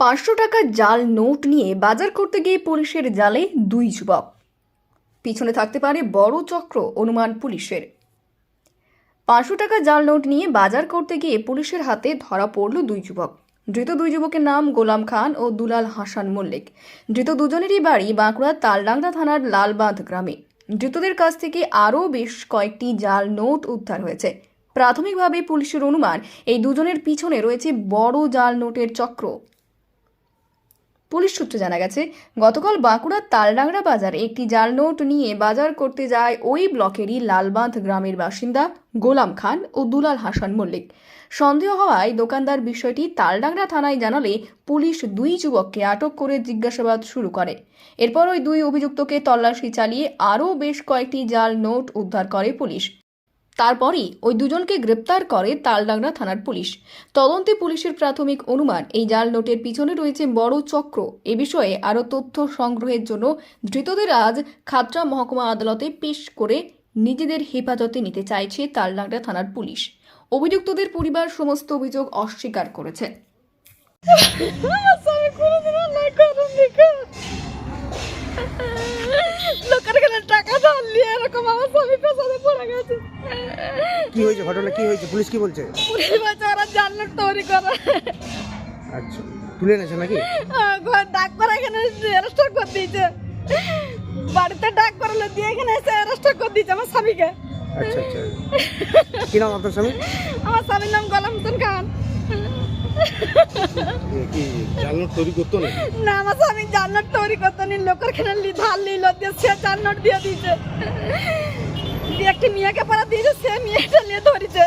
পাঁচশো টাকা জাল নোট নিয়ে বাজার করতে গিয়ে পুলিশের জালে দুই যুবক। পিছনে থাকতে পারে বড় চক্র, অনুমান পুলিশের। পাঁচশো টাকা জাল নোট নিয়ে বাজার করতে গিয়ে পুলিশের হাতে ধরা পড়ল দুই যুবক। ধৃত দুই যুবকের নাম গোলাম খান ও দুলাল হাসান মল্লিক। ধৃত দুজনেরই বাড়ি বাঁকুড়ার তালডাংরা থানার লালবাঁধ গ্রামে। ধৃতদের কাছ থেকে আরও বেশ কয়েকটি জাল নোট উদ্ধার হয়েছে। প্রাথমিকভাবে পুলিশের অনুমান, এই দুজনের পিছনে রয়েছে বড় জাল নোটের চক্র। পুলিশ সূত্রে জানা গেছে, গতকাল বাঁকুড়ার তালডাংরা বাজারে একটি জাল নোট নিয়ে বাজার করতে যায় ওই ব্লকেরই লালবাঁধ গ্রামের বাসিন্দা গোলাম খান ও দুলাল হাসান মল্লিক। সন্দেহ হওয়ায় দোকানদার বিষয়টি তালডাংরা থানায় জানালে পুলিশ দুই যুবককে আটক করে জিজ্ঞাসাবাদ শুরু করে। এরপর ওই দুই অভিযুক্তকে তল্লাশি চালিয়ে আরও বেশ কয়েকটি জাল নোট উদ্ধার করে পুলিশ। তারপরই ওই দুজনকে গ্রেপ্তার করে তালডাংরা থানার পুলিশ। তদন্তে পুলিশের প্রাথমিক অনুমান, এই জাল নোটের পিছনে রয়েছে বড় চক্র। এ বিষয়ে আরও তথ্য সংগ্রহের জন্য ধৃতদের আজ খাতরা মহকুমা আদালতে পেশ করে নিজেদের হেফাজতে নিতে চাইছে তালডাংরা থানার পুলিশ। অভিযুক্তদের পরিবার সমস্ত অভিযোগ অস্বীকার করেছে। টাকা কি হয়েছে? ঘটনা কি হয়েছে? পুলিশ কি বলছে? পুলিশ বলছে ওরা জান্নাত তৈরি করে। আচ্ছা। তুলে এনেছে নাকি? ঘর ডাক করে এখানে অ্যারেস্ট করে দিয়েছে। বাড়িতে ডাক করলে দিয়ে এখানে এসে অ্যারেস্ট করে দিয়েছে আমার স্বামীকে। আচ্ছা আচ্ছা। কি নাম আপনার স্বামী আমার স্বামীর নাম গোলাম হোসেন খান। কি জালনোট তৈরি করতো না না আমার স্বামী জান্নাত তৈরি করতে নি লোকের খেলে ধার নিল দিয়ে সে জান্নাত দিয়ে দিয়েছে। দিয়ে একটি মেয়েকে পড়া দিয়েছে সে মেয়েটা নিয়ে ধরেছে।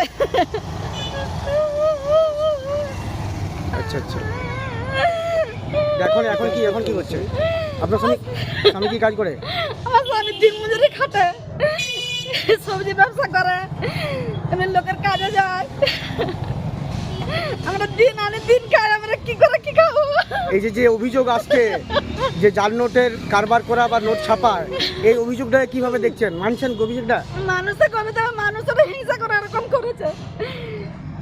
আচ্ছা আচ্ছা। এখন এখন কি এখন কি করছে? আপনার স্বামী স্বামী কি কাজ করে? আমার স্বামী দিন মজুরি খাটে। সবজি ব্যবসা করে। এমনি লোকের কাজে যায়। আমরা দিন আনে দিন খাই আমরা কি করে কি খাব? এই যে যে অভিযোগ আসছে যে জাল নোটের কারবার করা বা নোট ছাপা এই অভিযোগটা কীভাবে দেখছেন? মানছেন অভিযোগটা? মানুষে কবে তো মানুষের হিংসা করে এরকম করেছে।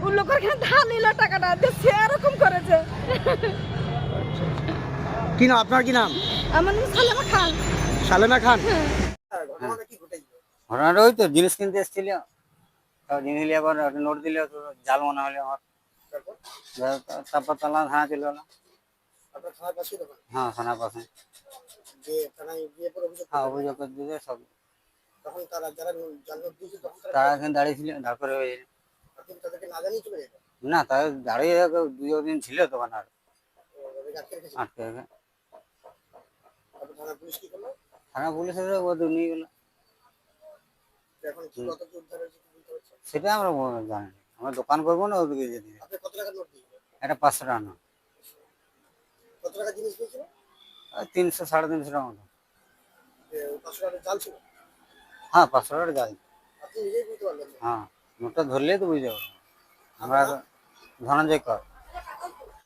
ও লোকের এখানে ধার নিল টাকাটা দিয়ে সে এরকম করেছে। কি নাম? আপনার কি নাম? আমার নাম সালেমা খান। সালেনা খান? ঘটনাটা ওই তো জিনিস কিনতে এসেছিল। জিনিস নিলে আবার নোট দিলে তো জাল মনে হলে আমার। তারপর তালা থানা চলে গেলো হ্যাঁ থানার পাশে। হ্যাঁ অভিযোগ করে দিলে সব। তারা এখানে দাঁড়িয়ে ছিল দাঁড় করে না তারা দাঁড়িয়ে ছিল আর। আটকে রেখে। থানা পুলিশ এসে ও নিয়ে গেলো। সেটা আমরা জানি না। আমরা দোকান করব না ওদিকে যেতে। একটা পাঁচশো টাকা না ওই তিনশো সাড়ে তিনশো টাকা মতো। হ্যাঁ পাঁচশো টাকা যাই হ্যাঁ নোটটা ধরলেই তো বুঝতে পারব। আমরা তো ধনঞ্জয় কর।